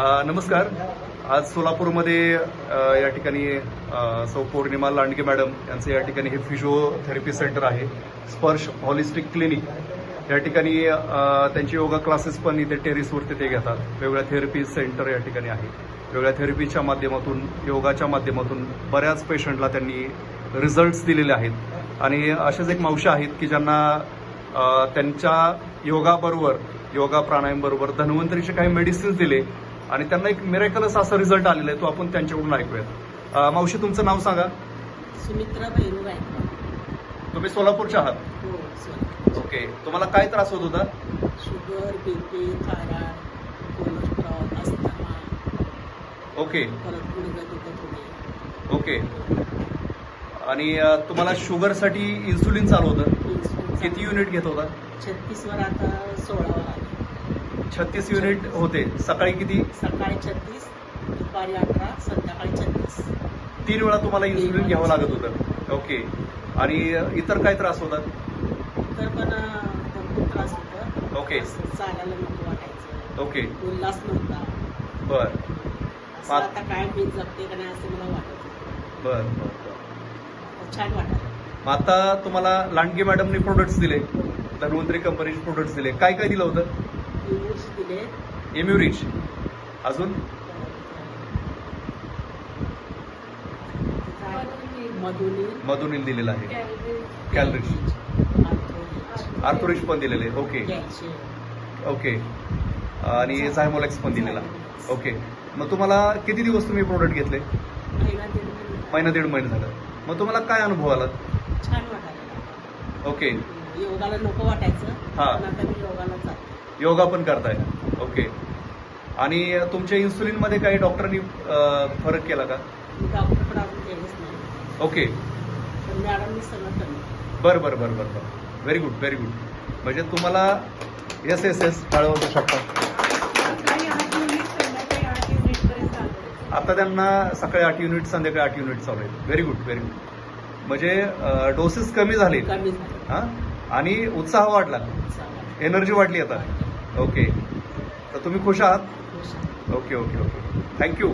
नमस्कार. आज सोलापूरमध्ये या ठिकाणी सौ पौर्णिमा लांडगे मॅडम यांचं या ठिकाणी हे फिजिओथेरपी सेंटर आहे. स्पर्श हॉलिस्टिक क्लिनिक या ठिकाणी त्यांचे योगा क्लासेस पण इथे टेरिसवरती ते घेतात. वेगवेगळ्या थेरपी सेंटर या ठिकाणी आहे वेगवेगळ्या थेरपीच्या माध्यमातून योगाच्या माध्यमातून बऱ्याच पेशंटला त्यांनी रिझल्ट्स दिलेले आहेत. आणि अशाच एक मावशा आहेत की ज्यांना त्यांच्या योगाबरोबर योगा प्राणायामबरोबर धन्वंतरीचे काही मेडिसिन्स दिले आणि त्यांना एक मिरेकलस असा रिझल्ट आलेला आहे तो आपण त्यांच्याकडून ऐकूयात. मावशी तुमचं नाव सांगा. सुमित्रा तुम्ही सोलापूरच्या आहात? हो ओके. तुम्हाला काय त्रास होत होता? Sugar BP okay. ओके. आणि तुम्हाला शुगरसाठी इन्सुलिन चालू होतं? किती युनिट घेत होता? छत्तीसवर आता सोळावर आले छत्तीस युनिट होते. सकाळी किती? सकाळी छत्तीस दुपारी अठरा संध्याकाळी छत्तीस. तीन वेळा तुम्हाला इन्सुलिन घ्यावं लागत होतं. ओके आणि इतर काय त्रास होतात? तर पण भरपूर त्रास होता ओके चालायला नको वाटायचं. ओके उल्हास नव्हता. बर. असं पाच- आता काय मी जगते का नाही असं मला वाटत होतं. बर बर छान वाटायला मग आता तुम्हाला लांडगे मॅडमने प्रोडक्ट्स दिले. धन्वंतरी कंपनीचे प्रोडक्ट्स दिले. काय काय दिलं होतं? दिले. एम्युरिच अजून? मधुनी मधुनील दिलेलं आहे. कॅलरीज. आर्थोरिच. पण दिलेले. आहे ओके ओके. आणि झायमोलेक्स पण दिलेला. ओके. मग तुम्हाला किती दिवस तुम्ही प्रोडक्ट घेतले? महिना दीड महिना. झाला. मग तुम्हाला काय अनुभव आला? छान वाटायला. ओके. योगाला नको वाटायचं. हा. योगाला योगा पण करताय. ओके आणि तुमच्या इन्सुलिनमध्ये काही डॉक्टरांनी फरक केला का? नाही. ओके पण मॅडमनी सगळं कमी बरं बरं बरं बरं बरं. व्हेरी गुड व्हेरी गुड म्हणजे तुम्हाला एस एस एस टाळवू शकता. आता त्यांना सकाळी आठ युनिट संध्याकाळी आठ युनिट चालू आहेत. व्हेरी गुड व्हेरी गुड म्हणजे डोसेस कमी झाले हां? आणि उत्साह वाढला. एनर्जी वाढली आता. ओके तर तुम्ही खुश आहात. Okay okay okay thank you